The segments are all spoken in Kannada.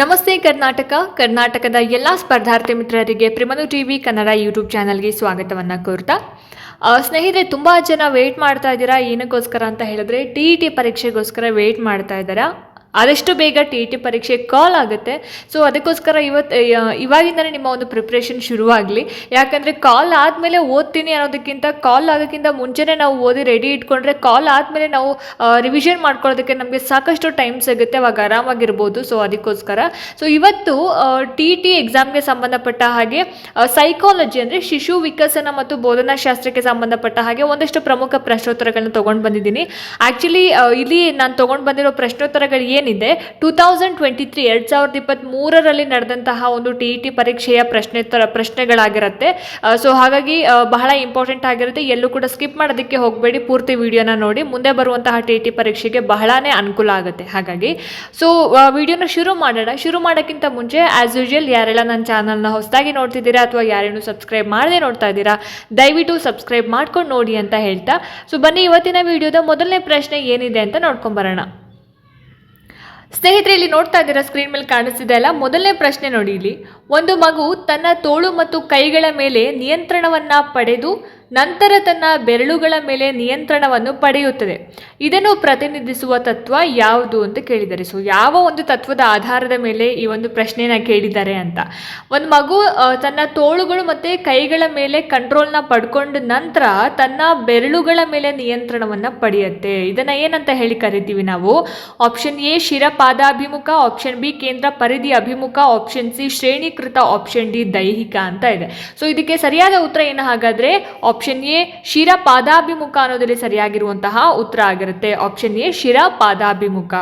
ನಮಸ್ತೆ ಕರ್ನಾಟಕ. ಕರ್ನಾಟಕದ ಎಲ್ಲ ಸ್ಪರ್ಧಾರ್ಥಿ ಮಿತ್ರರಿಗೆ ಪ್ರಿಮನು ಟಿವಿ ಕನ್ನಡ ಯೂಟ್ಯೂಬ್ ಚಾನಲ್ಗೆ ಸ್ವಾಗತವನ್ನು ಕೋರ್ತಾ ಸ್ನೇಹಿತರೆ, ತುಂಬ ಜನ ವೇಟ್ ಮಾಡ್ತಾ ಇದ್ದೀರಾ? ಏನಕ್ಕೋಸ್ಕರ ಅಂತ ಹೇಳಿದ್ರೆ, ಟಿ ಟಿ ಪರೀಕ್ಷೆಗೋಸ್ಕರ ವೇಟ್ ಮಾಡ್ತಾ ಇದ್ದೀರಾ? ಆದಷ್ಟು ಬೇಗ ಟಿ ಇ ಟಿ ಪರೀಕ್ಷೆ ಕಾಲ್ ಆಗುತ್ತೆ. ಸೊ ಅದಕ್ಕೋಸ್ಕರ ಇವತ್ತು ಇವಾಗಿಂದಲೇ ನಿಮ್ಮ ಒಂದು ಪ್ರಿಪ್ರೇಷನ್ ಶುರುವಾಗಲಿ. ಯಾಕಂದರೆ ಕಾಲ್ ಆದಮೇಲೆ ಓದ್ತೀನಿ ಅನ್ನೋದಕ್ಕಿಂತ ಕಾಲ್ ಆಗೋಕ್ಕಿಂತ ಮುಂಚೆನೇ ನಾವು ಓದಿ ರೆಡಿ ಇಟ್ಕೊಂಡ್ರೆ ಕಾಲ್ ಆದಮೇಲೆ ನಾವು ರಿವಿಷನ್ ಮಾಡ್ಕೊಳ್ಳೋದಕ್ಕೆ ನಮಗೆ ಸಾಕಷ್ಟು ಟೈಮ್ ಸಿಗುತ್ತೆ. ಅವಾಗ ಆರಾಮಾಗಿರ್ಬೋದು. ಸೊ ಅದಕ್ಕೋಸ್ಕರ. ಸೊ ಇವತ್ತು ಟಿ ಟಿ ಎಕ್ಸಾಮ್ಗೆ ಸಂಬಂಧಪಟ್ಟ ಹಾಗೆ ಸೈಕಾಲಜಿ ಅಂದರೆ ಶಿಶು ವಿಕಸನ ಮತ್ತು ಬೋಧನಾ ಶಾಸ್ತ್ರಕ್ಕೆ ಸಂಬಂಧಪಟ್ಟ ಹಾಗೆ ಒಂದಷ್ಟು ಪ್ರಮುಖ ಪ್ರಶ್ನೋತ್ತರಗಳನ್ನ ತೊಗೊಂಡು ಬಂದಿದ್ದೀನಿ. ಆ್ಯಕ್ಚುಲಿ ಇಲ್ಲಿ ನಾನು ತೊಗೊಂಡು ಬಂದಿರೋ ಪ್ರಶ್ನೋತ್ತರಗಳು ಏನಿದೆ ಟೂ ತೌಸಂಡ್ ಟ್ವೆಂಟಿ ತ್ರೀ ಎರಡು ಸಾವಿರದ ಇಪ್ಪತ್ತ್ಮೂರರಲ್ಲಿ ನಡೆದಂತಹ ಒಂದು ಟಿ ಇ ಟಿ ಪರೀಕ್ಷೆಯ ಪ್ರಶ್ನೆತ್ತರ ಪ್ರಶ್ನೆಗಳಾಗಿರುತ್ತೆ. ಸೊ ಹಾಗಾಗಿ ಬಹಳ ಇಂಪಾರ್ಟೆಂಟ್ ಆಗಿರುತ್ತೆ. ಎಲ್ಲೂ ಕೂಡ ಸ್ಕಿಪ್ ಮಾಡೋದಕ್ಕೆ ಹೋಗಬೇಡಿ. ಪೂರ್ತಿ ವಿಡಿಯೋನ ನೋಡಿ. ಮುಂದೆ ಬರುವಂತಹ ಟಿ ಇ ಟಿ ಪರೀಕ್ಷೆಗೆ ಬಹಳನೇ ಅನುಕೂಲ ಆಗುತ್ತೆ. ಹಾಗಾಗಿ ಸೊ ವಿಡಿಯೋನ ಶುರು ಮಾಡೋಣ. ಶುರು ಮಾಡೋಕ್ಕಿಂತ ಮುಂಚೆ ಆ್ಯಸ್ ಯೂಶುವಲ್ ಯಾರೆಲ್ಲ ನನ್ನ ಚಾನಲ್ನ ಹೊಸದಾಗಿ ನೋಡ್ತಿದ್ದೀರಾ ಅಥವಾ ಯಾರೇನು ಸಬ್ಸ್ಕ್ರೈಬ್ ಮಾಡದೆ ನೋಡ್ತಾ ಇದ್ದೀರಾ, ದಯವಿಟ್ಟು ಸಬ್ಸ್ಕ್ರೈಬ್ ಮಾಡ್ಕೊಂಡು ನೋಡಿ ಅಂತ ಹೇಳ್ತಾ. ಸೊ ಬನ್ನಿ ಇವತ್ತಿನ ವಿಡಿಯೋದ ಮೊದಲನೇ ಪ್ರಶ್ನೆ ಏನಿದೆ ಅಂತ ನೋಡ್ಕೊಂಬರೋಣ ಸ್ನೇಹಿತರೆ ಇಲ್ಲಿ ನೋಡ್ತಾ ಇದ್ದೀರಾ ಸ್ಕ್ರೀನ್ ಮೇಲೆ ಕಾಣಿಸ್ತಿದೆ ಅಲ್ಲ? ಮೊದಲನೇ ಪ್ರಶ್ನೆ ನೋಡಿ ಇಲ್ಲಿ. ಒಂದು ಮಗು ತನ್ನ ತೋಳು ಮತ್ತು ಕೈಗಳ ಮೇಲೆ ನಿಯಂತ್ರಣವನ್ನ ಪಡೆದು ನಂತರ ತನ್ನ ಬೆರಳುಗಳ ಮೇಲೆ ನಿಯಂತ್ರಣವನ್ನು ಪಡೆಯುತ್ತದೆ. ಇದನ್ನು ಪ್ರತಿನಿಧಿಸುವ ತತ್ವ ಯಾವುದು ಅಂತ ಕೇಳಿದ್ದಾರೆ ಸೊ ಯಾವ ಒಂದು ತತ್ವದ ಆಧಾರದ ಮೇಲೆ ಈ ಒಂದು ಪ್ರಶ್ನೆನ ಕೇಳಿದ್ದಾರೆ ಅಂತ. ಒಂದು ಮಗು ತನ್ನ ತೋಳುಗಳು ಮತ್ತು ಕೈಗಳ ಮೇಲೆ ಕಂಟ್ರೋಲ್ನ ಪಡ್ಕೊಂಡ ನಂತರ ತನ್ನ ಬೆರಳುಗಳ ಮೇಲೆ ನಿಯಂತ್ರಣವನ್ನು ಪಡೆಯುತ್ತೆ. ಇದನ್ನು ಏನಂತ ಹೇಳಿ ಕರಿತೀವಿ ನಾವು? ಆಪ್ಷನ್ ಎ ಶಿರ ಪಾದಾಭಿಮುಖ ಆಪ್ಷನ್ ಬಿ ಕೇಂದ್ರ ಪರಿಧಿ ಅಭಿಮುಖ ಆಪ್ಷನ್ ಸಿ ಶ್ರೇಣೀಕೃತ ಆಪ್ಷನ್ ಡಿ ದೈಹಿಕ ಅಂತ ಇದೆ. ಸೊ ಇದಕ್ಕೆ ಸರಿಯಾದ ಉತ್ತರ ಏನು ಹಾಗಾದ್ರೆ ಆಪ್ಷನ್ ಎ, ಶಿರ ಪಾದಾಭಿಮುಖ ಸರಿಯಾಗಿರುವಂತಹ ಉತ್ತರ ಆಗಿರುತ್ತೆ. ಆಪ್ಷನ್ ಎ, ಶಿರ ಪಾದಾಭಿಮುಖ.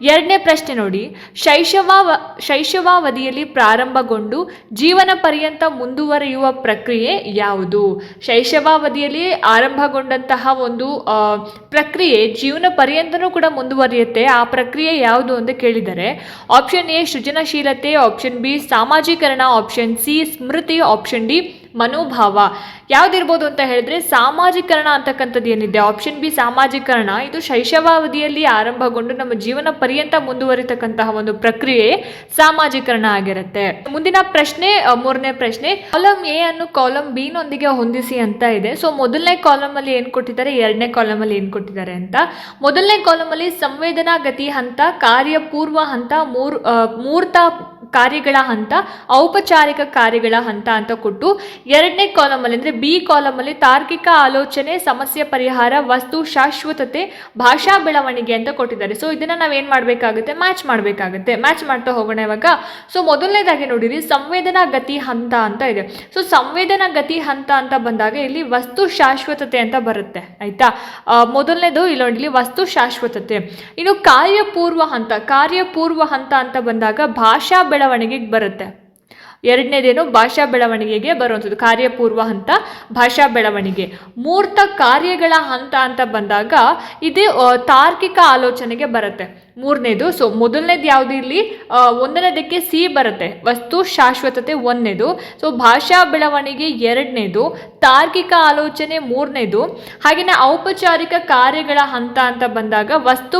ಎರಡನೇ ಪ್ರಶ್ನೆ ನೋಡಿ. ಶೈಶವ, ಶೈಶವಾವಧಿಯಲ್ಲಿ ಪ್ರಾರಂಭಗೊಂಡು ಜೀವನ ಪರ್ಯಂತ ಮುಂದುವರಿಯುವ ಪ್ರಕ್ರಿಯೆ ಯಾವುದು? ಶೈಶವಾವಧಿಯಲ್ಲಿ ಆರಂಭಗೊಂಡಂತಹ ಒಂದು ಪ್ರಕ್ರಿಯೆ ಜೀವನ ಪರ್ಯಂತನೂ ಕೂಡ ಮುಂದುವರಿಯುತ್ತೆ. ಆ ಪ್ರಕ್ರಿಯೆ ಯಾವುದು ಅಂತ ಕೇಳಿದರೆ ಆಪ್ಷನ್ ಎ, ಸೃಜನಶೀಲತೆ ಆಪ್ಷನ್ ಬಿ, ಸಾಮಾಜೀಕರಣ ಆಪ್ಷನ್ ಸಿ, ಸ್ಮೃತಿ ಆಪ್ಷನ್ ಡಿ ಮನೋಭಾವ ಯಾವ್ದಿರ್ಬೋದು ಅಂತ ಹೇಳಿದ್ರೆ ಸಾಮಾಜಿಕರಣ ಅಂತಕ್ಕಂಥದ್ದು ಏನಿದೆ? ಆಪ್ಷನ್ ಬಿ ಸಾಮಾಜೀಕರಣ. ಇದು ಶೈಶವಾವಧಿಯಲ್ಲಿ ಆರಂಭಗೊಂಡು ನಮ್ಮ ಜೀವನ ಪರ್ಯಂತ ಮುಂದುವರಿತಕ್ಕಂತಹ ಒಂದು ಪ್ರಕ್ರಿಯೆ ಸಾಮಾಜಿಕರಣ ಆಗಿರುತ್ತೆ. ಮುಂದಿನ ಪ್ರಶ್ನೆ ಮೂರನೇ ಪ್ರಶ್ನೆ ಕಾಲಮ್ ಎ ಅನ್ನು ಕಾಲಮ್ ಬಿ ನೊಂದಿಗೆ ಹೊಂದಿಸಿ ಅಂತ ಇದೆ. ಸೊ ಮೊದಲನೇ ಕಾಲಮ್ ಅಲ್ಲಿ ಏನ್ ಕೊಟ್ಟಿದ್ದಾರೆ? ಎರಡನೇ ಕಾಲಮ್ ಅಲ್ಲಿ ಏನ್ ಕೊಟ್ಟಿದ್ದಾರೆ ಅಂತ. ಮೊದಲನೇ ಕಾಲಮ್ ಅಲ್ಲಿ ಸಂವೇದನಾ ಗತಿ ಹಂತ, ಕಾರ್ಯಪೂರ್ವ ಹಂತ, ಮೂರ್ ಮೂರ್ತ ಕಾರ್ಯಗಳ ಹಂತ, ಔಪಚಾರಿಕ ಕಾರ್ಯಗಳ ಹಂತ ಅಂತ ಕೊಟ್ಟು ಎರಡನೇ ಕಾಲಮಲ್ಲಿ ಅಂದರೆ ಬಿ ಕಾಲಮಲ್ಲಿ ತಾರ್ಕಿಕ ಆಲೋಚನೆ, ಸಮಸ್ಯೆ ಪರಿಹಾರ, ವಸ್ತು ಶಾಶ್ವತತೆ, ಭಾಷಾ ಬೆಳವಣಿಗೆ ಅಂತ ಕೊಟ್ಟಿದ್ದಾರೆ. ಸೊ ಇದನ್ನು ನಾವೇನು ಮಾಡಬೇಕಾಗುತ್ತೆ? ಮ್ಯಾಚ್ ಮಾಡಬೇಕಾಗುತ್ತೆ. ಮ್ಯಾಚ್ ಮಾಡ್ತಾ ಹೋಗೋಣ ಇವಾಗ. ಸೊ ಮೊದಲನೇದಾಗಿ ನೋಡಿರಿ, ಸಂವೇದನಾ ಗತಿ ಹಂತ ಅಂತ ಇದೆ. ಸೊ ಸಂವೇದನಾ ಗತಿ ಹಂತ ಅಂತ ಬಂದಾಗ ಇಲ್ಲಿ ವಸ್ತು ಶಾಶ್ವತತೆ ಅಂತ ಬರುತ್ತೆ. ಆಯ್ತಾ? ಮೊದಲನೇದು ಇಲ್ಲಿ ನೋಡಿ ವಸ್ತು ಶಾಶ್ವತತೆ. ಇನ್ನು ಕಾರ್ಯಪೂರ್ವ ಹಂತ ಕಾರ್ಯಪೂರ್ವ ಹಂತ ಅಂತ ಬಂದಾಗ ಭಾಷಾ ಬೆಳವಣಿಗೆಗೆ ಬರುತ್ತೆ. ಎರಡನೇದೇನು ಭಾಷಾ ಬೆಳವಣಿಗೆಗೆ ಬರುವಂಥದ್ದು, ಕಾರ್ಯಪೂರ್ವ ಹಂತ, ಭಾಷಾ ಬೆಳವಣಿಗೆ. ಮೂರ್ತ ಕಾರ್ಯಗಳ ಹಂತ ಅಂತ ಬಂದಾಗ ಇದು ತಾರ್ಕಿಕ ಆಲೋಚನೆಗೆ ಬರುತ್ತೆ. ಮೂರನೇದು. ಸೊ ಮೊದಲನೇದು ಯಾವುದು ಇಲ್ಲಿ ಒಂದನೇದಕ್ಕೆ ಸಿ ಬರುತ್ತೆ. ವಸ್ತು ಶಾಶ್ವತತೆ ಒಂದನೇದು. ಸೊ ಭಾಷಾ ಬೆಳವಣಿಗೆ ಎರಡನೇದು. ತಾರ್ಕಿಕ ಆಲೋಚನೆ ಮೂರನೇದು. ಹಾಗೆಯೇ ಔಪಚಾರಿಕ ಕಾರ್ಯಗಳ ಹಂತ ಅಂತ ಬಂದಾಗ ವಸ್ತು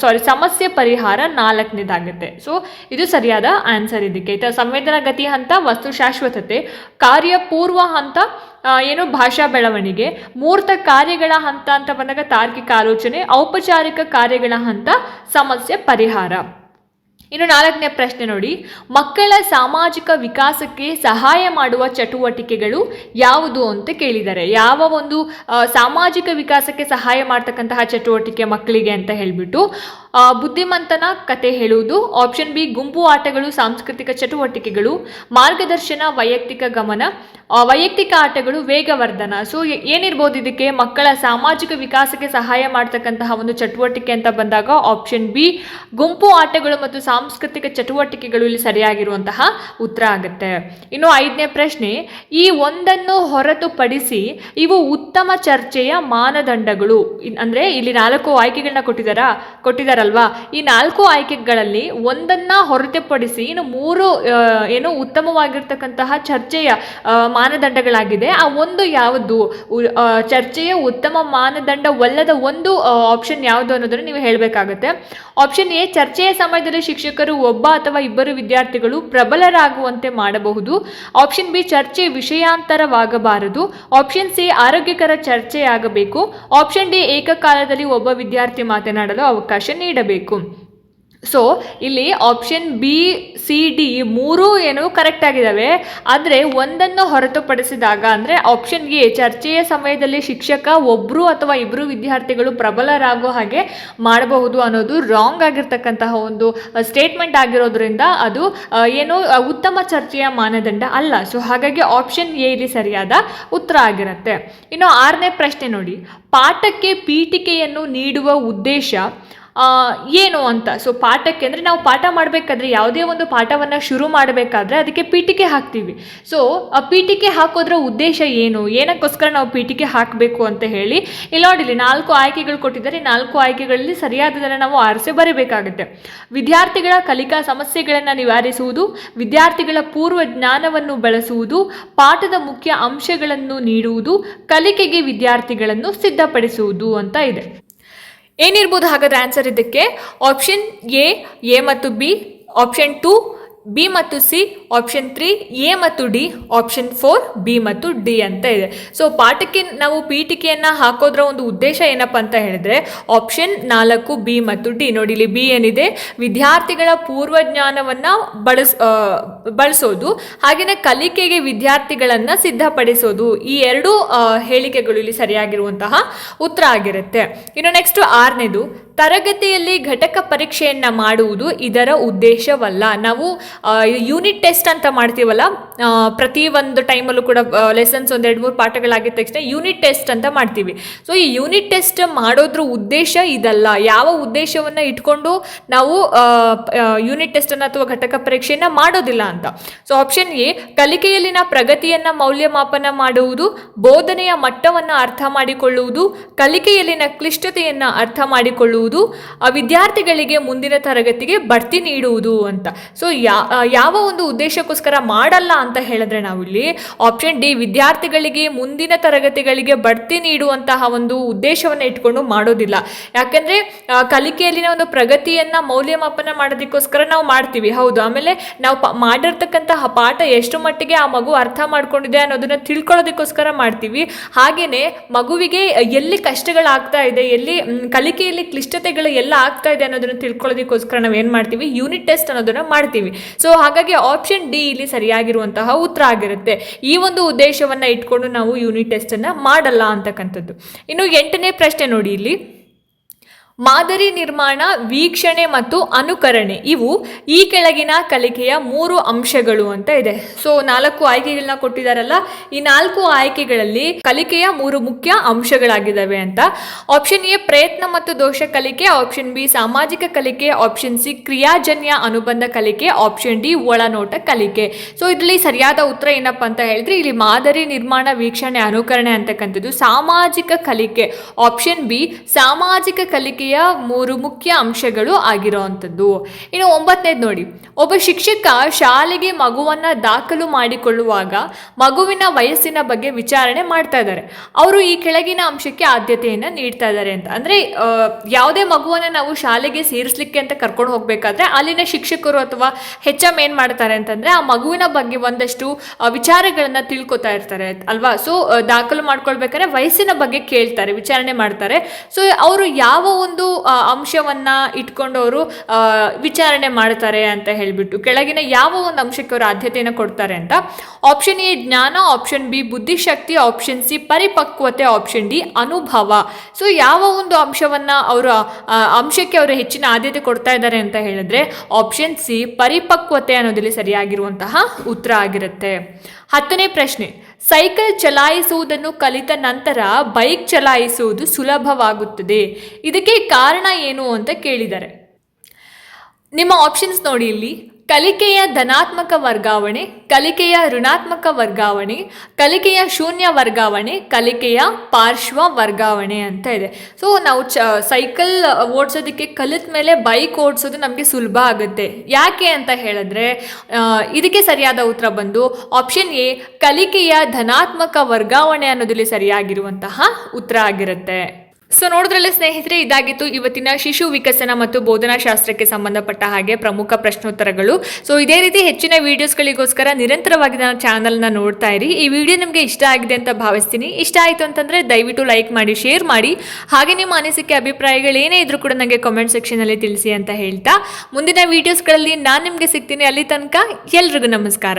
ಸಾರಿ ಸಮಸ್ಯೆ ಪರಿಹಾರ ನಾಲ್ಕನೇದಾಗುತ್ತೆ. ಸೊ ಇದು ಸರಿಯಾದ ಆನ್ಸರ್ ಇದಕ್ಕೆ. ಸಂವೇದನಾ ಗತಿ ಹಂತ, ವಸ್ತು ಶಾಶ್ವತತೆ. ಕಾರ್ಯಪೂರ್ವ ಹಂತ ಏನು ಭಾಷಾ ಬೆಳವಣಿಗೆ, ಮೂರ್ತ ಕಾರ್ಯಗಳ ಹಂತ ಅಂತ ಬಂದಾಗ ತಾರ್ಕಿಕ ಆಲೋಚನೆ, ಔಪಚಾರಿಕ ಕಾರ್ಯಗಳ ಹಂತ, ಸಮಸ್ಯೆ, ಪರಿಹಾರ. ಇನ್ನು ನಾಲ್ಕನೇ ಪ್ರಶ್ನೆ ನೋಡಿ. ಮಕ್ಕಳ ಸಾಮಾಜಿಕ ವಿಕಾಸಕ್ಕೆ ಸಹಾಯ ಮಾಡುವ ಚಟುವಟಿಕೆಗಳು ಯಾವುದು ಅಂತ ಕೇಳಿದ್ದಾರೆ ಯಾವ ಒಂದು ಸಾಮಾಜಿಕ ವಿಕಾಸಕ್ಕೆ ಸಹಾಯ ಮಾಡ್ತಕ್ಕಂತಹ ಚಟುವಟಿಕೆ ಮಕ್ಕಳಿಗೆ ಅಂತ ಹೇಳಿಬಿಟ್ಟು ಬುದ್ಧಿಮಂತನ ಕತೆ ಹೇಳುವುದು. ಆಪ್ಷನ್ ಬಿ, ಗುಂಪು ಆಟಗಳು, ಸಾಂಸ್ಕೃತಿಕ ಚಟುವಟಿಕೆಗಳು, ಮಾರ್ಗದರ್ಶನ, ವೈಯಕ್ತಿಕ ಗಮನ. ವೈಯಕ್ತಿಕ ಆಟಗಳು ವೇಗವರ್ಧನ. ಸೊ ಏನಿರ್ಬೋದು ಇದಕ್ಕೆ? ಮಕ್ಕಳ ಸಾಮಾಜಿಕ ವಿಕಾಸಕ್ಕೆ ಸಹಾಯ ಮಾಡ್ತಕ್ಕಂತಹ ಒಂದು ಚಟುವಟಿಕೆ ಅಂತ ಬಂದಾಗ ಆಪ್ಷನ್ ಬಿ, ಗುಂಪು ಆಟಗಳು ಮತ್ತು ಸಾಂಸ್ಕೃತಿಕ ಚಟುವಟಿಕೆಗಳು ಇಲ್ಲಿ ಸರಿಯಾಗಿರುವಂತಹ ಉತ್ತರ ಆಗುತ್ತೆ. ಇನ್ನು ಐದನೇ ಪ್ರಶ್ನೆ, ಈ ಒಂದನ್ನು ಹೊರತುಪಡಿಸಿ ಇವು ಉತ್ತಮ ಚರ್ಚೆಯ ಮಾನದಂಡಗಳು. ಅಂದ್ರೆ ಇಲ್ಲಿ ನಾಲ್ಕು ಆಯ್ಕೆಗಳನ್ನ ಕೊಟ್ಟಿದ್ದಾರಾ ಕೊಟ್ಟಿದ್ದಾರೆ ಕೊಟ್ಟಿದ್ದಾರಲ್ವಾ ಈ ನಾಲ್ಕು ಆಯ್ಕೆಗಳಲ್ಲಿ ಒಂದನ್ನ ಹೊರತುಪಡಿಸಿ ಇನ್ನು ಮೂರು ಏನು ಉತ್ತಮವಾಗಿರ್ತಕ್ಕಂತಹ ಚರ್ಚೆಯ ಮಾನದಂಡಗಳಾಗಿದೆ. ಆ ಒಂದು ಯಾವುದು? ಚರ್ಚೆಯ ಉತ್ತಮ ಮಾನದಂಡವಲ್ಲದ ಒಂದು ಆಪ್ಷನ್ ಯಾವುದು ಅನ್ನೋದನ್ನು ನೀವು ಹೇಳಬೇಕಾಗುತ್ತೆ. ಆಪ್ಷನ್ ಎ, ಚರ್ಚೆಯ ಸಮಯದಲ್ಲಿ ಶಿಕ್ಷಕರು ಒಬ್ಬ ಅಥವಾ ಇಬ್ಬರು ವಿದ್ಯಾರ್ಥಿಗಳು ಪ್ರಬಲರಾಗುವಂತೆ ಮಾಡಬಹುದು. ಆಪ್ಷನ್ ಬಿ, ಚರ್ಚೆ ವಿಷಯಾಂತರವಾಗಬಾರದು. ಆಪ್ಷನ್ ಸಿ, ಆರೋಗ್ಯಕರ ಚರ್ಚೆಯಾಗಬೇಕು. ಆಪ್ಷನ್ ಡಿ, ಏಕಕಾಲದಲ್ಲಿ ಒಬ್ಬ ವಿದ್ಯಾರ್ಥಿ ಮಾತನಾಡಲು ಅವಕಾಶ ನೀಡಬೇಕು. ಸೊ ಇಲ್ಲಿ ಆಪ್ಷನ್ ಬಿ ಸಿ ಡಿ ಮೂರೂ ಏನು ಕರೆಕ್ಟ್ ಆಗಿದ್ದಾವೆ ಆದರೆ ಒಂದನ್ನು ಹೊರತುಪಡಿಸಿದಾಗ ಅಂದರೆ ಆಪ್ಷನ್ ಎ ಚರ್ಚೆಯ ಸಮಯದಲ್ಲಿ ಶಿಕ್ಷಕ ಒಬ್ಬರು ಅಥವಾ ಇಬ್ಬರು ವಿದ್ಯಾರ್ಥಿಗಳು ಪ್ರಬಲರಾಗೋ ಹಾಗೆ ಮಾಡಬಹುದು ಅನ್ನೋದು ರಾಂಗ್ ಆಗಿರ್ತಕ್ಕಂತಹ ಒಂದು ಸ್ಟೇಟ್ಮೆಂಟ್ ಆಗಿರೋದ್ರಿಂದ ಅದು ಏನು ಉತ್ತಮ ಚರ್ಚೆಯ ಮಾನದಂಡ ಅಲ್ಲ. ಸೊ ಹಾಗಾಗಿ ಆಪ್ಷನ್ ಎ ಇಲ್ಲಿ ಸರಿಯಾದ ಉತ್ತರ ಆಗಿರುತ್ತೆ. ಇನ್ನು ಆರನೇ ಪ್ರಶ್ನೆ ನೋಡಿ. ಪಾಠಕ್ಕೆ ಪೀಠಿಕೆಯನ್ನು ನೀಡುವ ಉದ್ದೇಶ ಏನು ಅಂತ. ಸೊ ಪಾಠಕ್ಕೆ ಅಂದರೆ ನಾವು ಪಾಠ ಮಾಡಬೇಕಾದ್ರೆ ಯಾವುದೇ ಒಂದು ಪಾಠವನ್ನು ಶುರು ಮಾಡಬೇಕಾದ್ರೆ ಅದಕ್ಕೆ ಪೀಠಿಕೆ ಹಾಕ್ತೀವಿ. ಸೊ ಆ ಪೀಠಿಕೆ ಹಾಕೋದ್ರ ಉದ್ದೇಶ ಏನು? ಏನಕ್ಕೋಸ್ಕರ ನಾವು ಪೀಠಿಕೆ ಹಾಕಬೇಕು ಅಂತ ಹೇಳಿ, ಇಲ್ಲಿ ನೋಡಿಲಿ ನಾಲ್ಕು ಆಯ್ಕೆಗಳು ಕೊಟ್ಟಿದ್ದಾರೆ. ನಾಲ್ಕು ಆಯ್ಕೆಗಳಲ್ಲಿ ಸರಿಯಾದದನ್ನು ನಾವು ಆರಿಸಿ ಬರೀಬೇಕಾಗುತ್ತೆ. ವಿದ್ಯಾರ್ಥಿಗಳ ಕಲಿಕಾ ಸಮಸ್ಯೆಗಳನ್ನು ನಿವಾರಿಸುವುದು, ವಿದ್ಯಾರ್ಥಿಗಳ ಪೂರ್ವ ಜ್ಞಾನವನ್ನು ಬಳಸುವುದು, ಪಾಠದ ಮುಖ್ಯ ಅಂಶಗಳನ್ನು ನೀಡುವುದು, ಕಲಿಕೆಗೆ ವಿದ್ಯಾರ್ಥಿಗಳನ್ನು ಸಿದ್ಧಪಡಿಸುವುದು ಅಂತ ಇದೆ. ಏನಿರ್ಬೋದು ಹಾಗಾದ್ರೆ ಆನ್ಸರ್ ಇದಕ್ಕೆ ಆಪ್ಷನ್ ಎ ಎ ಮತ್ತು ಬಿ ಆಪ್ಷನ್ ಟು ಬಿ ಮತ್ತು ಸಿ ಆಪ್ಷನ್ ತ್ರೀ ಎ ಮತ್ತು ಡಿ ಆಪ್ಷನ್ ಫೋರ್ ಬಿ ಮತ್ತು ಡಿ ಅಂತ ಇದೆ. ಸೊ ಪಾಠಕ್ಕೆ ನಾವು ಪೀಠಿಕೆಯನ್ನು ಹಾಕೋದ್ರ ಒಂದು ಉದ್ದೇಶ ಏನಪ್ಪ ಅಂತ ಹೇಳಿದ್ರೆ ಆಪ್ಷನ್ ನಾಲ್ಕು, ಬಿ ಮತ್ತು ಡಿ. ನೋಡಿ, ಇಲ್ಲಿ ಬಿ ಏನಿದೆ? ವಿದ್ಯಾರ್ಥಿಗಳ ಪೂರ್ವ ಜ್ಞಾನವನ್ನು ಬಳಸ್ ಬಳಸೋದು ಹಾಗೆಯೇ ಕಲಿಕೆಗೆ ವಿದ್ಯಾರ್ಥಿಗಳನ್ನು ಸಿದ್ಧಪಡಿಸೋದು. ಈ ಎರಡು ಹೇಳಿಕೆಗಳು ಇಲ್ಲಿ ಸರಿಯಾಗಿರುವಂತಹ ಉತ್ತರ ಆಗಿರುತ್ತೆ. ಇನ್ನು ನೆಕ್ಸ್ಟ್ ಆರನೇದು ತರಗತಿಯಲ್ಲಿ ಘಟಕ ಪರೀಕ್ಷೆಯನ್ನು ಮಾಡುವುದು ಇದರ ಉದ್ದೇಶವಲ್ಲ. ನಾವು ಯೂನಿಟ್ ಟೆಸ್ಟ್ ಅಂತ ಮಾಡ್ತೀವಲ್ಲ ಪ್ರತಿ ಒಂದು ಟೈಮಲ್ಲೂ ಕೂಡ ಲೆಸನ್ಸ್ ಒಂದು ಎರಡು ಮೂರು ಪಾಠಗಳಾಗಿದ್ದ ತಕ್ಷಣ ಯೂನಿಟ್ ಟೆಸ್ಟ್ ಅಂತ ಮಾಡ್ತೀವಿ. ಸೊ ಈ ಯೂನಿಟ್ ಟೆಸ್ಟ್ ಮಾಡೋದ್ರ ಉದ್ದೇಶ ಇದಲ್ಲ. ಯಾವ ಉದ್ದೇಶವನ್ನು ಇಟ್ಕೊಂಡು ನಾವು ಯೂನಿಟ್ ಟೆಸ್ಟನ್ನು ಅಥವಾ ಘಟಕ ಪರೀಕ್ಷೆಯನ್ನು ಮಾಡೋದಿಲ್ಲ ಅಂತ. ಸೊ ಆಪ್ಷನ್ ಎ, ಕಲಿಕೆಯಲ್ಲಿನ ಪ್ರಗತಿಯನ್ನು ಮೌಲ್ಯಮಾಪನ ಮಾಡುವುದು, ಬೋಧನೆಯ ಮಟ್ಟವನ್ನು ಅರ್ಥ ಮಾಡಿಕೊಳ್ಳುವುದು, ಕಲಿಕೆಯಲ್ಲಿನ ಕ್ಲಿಷ್ಟತೆಯನ್ನು ಅರ್ಥ ಮಾಡಿಕೊಳ್ಳುವುದು ಆ ವಿದ್ಯಾರ್ಥಿಗಳಿಗೆ ಮುಂದಿನ ತರಗತಿಗೆ ಬಡ್ತಿ ನೀಡುವುದು ಅಂತ. ಸೊ ಯಾವ ಒಂದು ಉದ್ದೇಶಕ್ಕೋಸ್ಕರ ಮಾಡಲ್ಲ ಅಂತ ಹೇಳಿದ್ರೆ ನಾವಿಲ್ಲಿ ಆಪ್ಷನ್ ಡಿ ವಿದ್ಯಾರ್ಥಿಗಳಿಗೆ ಮುಂದಿನ ತರಗತಿಗಳಿಗೆ ಬಡ್ತಿ ನೀಡುವಂತಹ ಒಂದು ಉದ್ದೇಶವನ್ನು ಇಟ್ಕೊಂಡು ಮಾಡೋದಿಲ್ಲ. ಯಾಕಂದ್ರೆ ಕಲಿಕೆಯಲ್ಲಿನ ಒಂದು ಪ್ರಗತಿಯನ್ನ ಮೌಲ್ಯಮಾಪನ ಮಾಡೋದಕ್ಕೋಸ್ಕರ ನಾವು ಮಾಡ್ತೀವಿ. ಹೌದು, ಆಮೇಲೆ ನಾವು ಮಾಡಿರ್ತಕ್ಕಂತಹ ಪಾಠ ಎಷ್ಟು ಮಟ್ಟಿಗೆ ಆ ಮಗು ಅರ್ಥ ಮಾಡ್ಕೊಂಡಿದೆ ಅನ್ನೋದನ್ನ ತಿಳ್ಕೊಳ್ಳೋದಕ್ಕೋಸ್ಕರ ಮಾಡ್ತೀವಿ. ಹಾಗೇನೆ ಮಗುವಿಗೆ ಎಲ್ಲಿ ಕಷ್ಟಗಳಾಗ್ತಾ ಇದೆ, ಎಲ್ಲಿ ಕಲಿಕೆಯಲ್ಲಿ ಕಲಿಕೆಯಲ್ಲಿ ಕ್ಲಿಷ್ಟತೆಗಳು ಎಲ್ಲ ಆಗ್ತಾ ಇದೆ ಅನ್ನೋದನ್ನು ತಿಳ್ಕೊಳ್ಳೋದಕ್ಕೋಸ್ಕರ ನಾವು ಏನು ಮಾಡ್ತೀವಿ? ಯೂನಿಟ್ ಟೆಸ್ಟ್ ಅನ್ನೋದನ್ನು ಮಾಡ್ತೀವಿ. ಸೊ ಹಾಗಾಗಿ ಆಪ್ಷನ್ ಡಿ ಇಲ್ಲಿ ಸರಿಯಾಗಿರುವಂತಹ ಉತ್ತರ ಆಗಿರುತ್ತೆ. ಈ ಒಂದು ಉದ್ದೇಶವನ್ನ ಇಟ್ಕೊಂಡು ನಾವು ಯೂನಿಟ್ ಟೆಸ್ಟ್ ಅನ್ನ ಮಾಡಲ್ಲ ಅಂತಕ್ಕಂಥದ್ದು. ಇನ್ನು ಎಂಟನೇ ಪ್ರಶ್ನೆ ನೋಡಿ ಇಲ್ಲಿ. ಮಾದರಿ ನಿರ್ಮಾಣ, ವೀಕ್ಷಣೆ ಮತ್ತು ಅನುಕರಣೆ ಇವು ಈ ಕೆಳಗಿನ ಕಲಿಕೆಯ ಮೂರು ಅಂಶಗಳು ಅಂತ ಇದೆ. ಸೊ ನಾಲ್ಕು ಆಯ್ಕೆಗಳನ್ನ ಕೊಟ್ಟಿದಾರಲ್ಲ, ಈ ನಾಲ್ಕು ಆಯ್ಕೆಗಳಲ್ಲಿ ಕಲಿಕೆಯ ಮೂರು ಮುಖ್ಯ ಅಂಶಗಳಾಗಿದ್ದಾವೆ ಅಂತ. ಆಪ್ಷನ್ ಎ, ಪ್ರಯತ್ನ ಮತ್ತು ದೋಷ ಕಲಿಕೆ. ಆಪ್ಷನ್ ಬಿ, ಸಾಮಾಜಿಕ ಕಲಿಕೆ. ಆಪ್ಷನ್ ಸಿ, ಕ್ರಿಯಾಜನ್ಯ ಅನುಬಂಧ ಕಲಿಕೆ. ಆಪ್ಷನ್ ಡಿ, ಒಳನೋಟ ಕಲಿಕೆ. ಸೊ ಇದರಲ್ಲಿ ಸರಿಯಾದ ಉತ್ತರ ಏನಪ್ಪ ಅಂತ ಹೇಳಿದ್ರೆ, ಇಲ್ಲಿ ಮಾದರಿ ನಿರ್ಮಾಣ, ವೀಕ್ಷಣೆ, ಅನುಕರಣೆ ಅಂತಕ್ಕಂಥದ್ದು ಸಾಮಾಜಿಕ ಕಲಿಕೆ. ಆಪ್ಷನ್ ಬಿ, ಸಾಮಾಜಿಕ ಕಲಿಕೆಯ ಮೂರು ಮುಖ್ಯ ಅಂಶಗಳು ಆಗಿರುವಂಥದ್ದು ಇನ್ನು ಒಂಬತ್ತನೇದು ನೋಡಿ. ಒಬ್ಬ ಶಿಕ್ಷಕ ಶಾಲೆಗೆ ಮಗುವನ್ನ ದಾಖಲು ಮಾಡಿಕೊಳ್ಳುವಾಗ ಮಗುವಿನ ವಯಸ್ಸಿನ ಬಗ್ಗೆ ವಿಚಾರಣೆ ಮಾಡ್ತಾ ಇದ್ದಾರೆ. ಅವರು ಈ ಕೆಳಗಿನ ಅಂಶಕ್ಕೆ ಆದ್ಯತೆಯನ್ನು ನೀಡ್ತಾ ಇದ್ದಾರೆ ಅಂತ. ಅಂದ್ರೆ ಯಾವುದೇ ಮಗುವನ್ನ ನಾವು ಶಾಲೆಗೆ ಸೇರಿಸ್ಲಿಕ್ಕೆ ಅಂತ ಕರ್ಕೊಂಡು ಹೋಗ್ಬೇಕಾದ್ರೆ ಅಲ್ಲಿನ ಶಿಕ್ಷಕರು ಅಥವಾ ಹೆಚ್ ಎಂ ಏನ್ ಮಾಡ್ತಾರೆ ಅಂತಂದ್ರೆ ಆ ಮಗುವಿನ ಬಗ್ಗೆ ಒಂದಷ್ಟು ವಿಚಾರಗಳನ್ನ ತಿಳ್ಕೊತಾ ಇರ್ತಾರೆ ಅಲ್ವಾ? ಸೊ ದಾಖಲು ಮಾಡ್ಕೊಳ್ಬೇಕಾದ್ರೆ ವಯಸ್ಸಿನ ಬಗ್ಗೆ ಕೇಳ್ತಾರೆ, ವಿಚಾರಣೆ ಮಾಡ್ತಾರೆ. ಸೊ ಅವರು ಯಾವ ಒಂದು ಆ, ಅಂಶವನ್ನು ಇಟ್ಕೊಂಡು ಅವರು ವಿಚಾರಣೆ ಮಾಡ್ತಾರೆ ಅಂತ ಹೇಳಿಬಿಟ್ಟು ಕೆಳಗಿನ ಯಾವ ಒಂದು ಅಂಶಕ್ಕೆ ಅವರು ಆದ್ಯತೆಯನ್ನು ಕೊಡ್ತಾರೆ ಅಂತ ಆಪ್ಷನ್ ಎ ಜ್ಞಾನ ಆಪ್ಷನ್ ಬಿ ಬುದ್ಧಿಶಕ್ತಿ ಆಪ್ಷನ್ ಸಿ ಪರಿಪಕ್ವತೆ ಆಪ್ಷನ್ ಡಿ ಅನುಭವ. ಸೊ ಯಾವ ಒಂದು ಅಂಶವನ್ನು ಅವರು ಅಂಶಕ್ಕೆ ಅವರು ಹೆಚ್ಚಿನ ಆದ್ಯತೆ ಕೊಡ್ತಾ ಇದ್ದಾರೆ ಅಂತ ಹೇಳಿದ್ರೆ ಆಪ್ಷನ್ ಸಿ ಪರಿಪಕ್ವತೆ ಅನ್ನೋದಲ್ಲಿ ಸರಿಯಾಗಿರುವಂತಹ ಉತ್ತರ ಆಗಿರುತ್ತೆ. ಹತ್ತನೇ ಪ್ರಶ್ನೆ. ಸೈಕಲ್ ಚಲಾಯಿಸುವುದನ್ನು ಕಲಿತ ನಂತರ ಬೈಕ್ ಚಲಾಯಿಸುವುದು ಸುಲಭವಾಗುತ್ತದೆ. ಇದಕ್ಕೆ ಕಾರಣ ಏನು ಅಂತ ಕೇಳಿದ್ದಾರೆ ನಿಮ್ಮ ಆಪ್ಷನ್ಸ್ ನೋಡಿ ಇಲ್ಲಿ. ಕಲಿಕೆಯ ಧನಾತ್ಮಕ ವರ್ಗಾವಣೆ, ಕಲಿಕೆಯ ಋಣಾತ್ಮಕ ವರ್ಗಾವಣೆ, ಕಲಿಕೆಯ ಶೂನ್ಯ ವರ್ಗಾವಣೆ, ಕಲಿಕೆಯ ಪಾರ್ಶ್ವ ವರ್ಗಾವಣೆ ಅಂತ ಇದೆ. ಸೊ ನಾವು ಚ ಸೈಕಲ್ ಓಡಿಸೋದಕ್ಕೆ ಕಲಿತ ಮೇಲೆ ಬೈಕ್ ಓಡಿಸೋದು ನಮಗೆ ಸುಲಭ ಆಗುತ್ತೆ. ಯಾಕೆ ಅಂತ ಹೇಳಿದ್ರೆ ಇದಕ್ಕೆ ಸರಿಯಾದ ಉತ್ತರ ಬಂದು ಆಪ್ಷನ್ ಎ ಕಲಿಕೆಯ ಧನಾತ್ಮಕ ವರ್ಗಾವಣೆ ಅನ್ನೋದಲ್ಲಿ ಸರಿಯಾಗಿರುವಂತಹ ಉತ್ತರ ಆಗಿರುತ್ತೆ. ಸೊ ನೋಡಿದ್ರಲ್ಲ ಸ್ನೇಹಿತರೆ, ಇದಾಗಿತ್ತು ಇವತ್ತಿನ ಶಿಶು ವಿಕಸನ ಮತ್ತು ಬೋಧನಾ ಶಾಸ್ತ್ರಕ್ಕೆ ಸಂಬಂಧಪಟ್ಟ ಹಾಗೆ ಪ್ರಮುಖ ಪ್ರಶ್ನೋತ್ತರಗಳು. ಸೊ ಇದೇ ರೀತಿ ಹೆಚ್ಚಿನ ವಿಡಿಯೋಸ್ಗಳಿಗೋಸ್ಕರ ನಿರಂತರವಾಗಿ ನನ್ನ ಚಾನಲ್ನ ನೋಡ್ತಾ ಇರಿ. ಈ ವಿಡಿಯೋ ನಿಮಗೆ ಇಷ್ಟ ಆಗಿದೆ ಅಂತ ಭಾವಿಸ್ತೀನಿ. ಇಷ್ಟ ಆಯಿತು ಅಂತಂದರೆ ದಯವಿಟ್ಟು ಲೈಕ್ ಮಾಡಿ, ಶೇರ್ ಮಾಡಿ. ಹಾಗೆ ನಿಮ್ಮ ಅನಿಸಿಕೆ, ಅಭಿಪ್ರಾಯಗಳು ಏನೇ ಇದ್ರೂ ಕೂಡ ನನಗೆ ಕಾಮೆಂಟ್ ಸೆಕ್ಷನಲ್ಲಿ ತಿಳಿಸಿ ಅಂತ ಹೇಳ್ತಾ. ಮುಂದಿನ ವಿಡಿಯೋಸ್ಗಳಲ್ಲಿ ನಾನು ನಿಮಗೆ ಸಿಗ್ತೀನಿ. ಅಲ್ಲಿ ತನಕ ಎಲ್ರಿಗೂ ನಮಸ್ಕಾರ.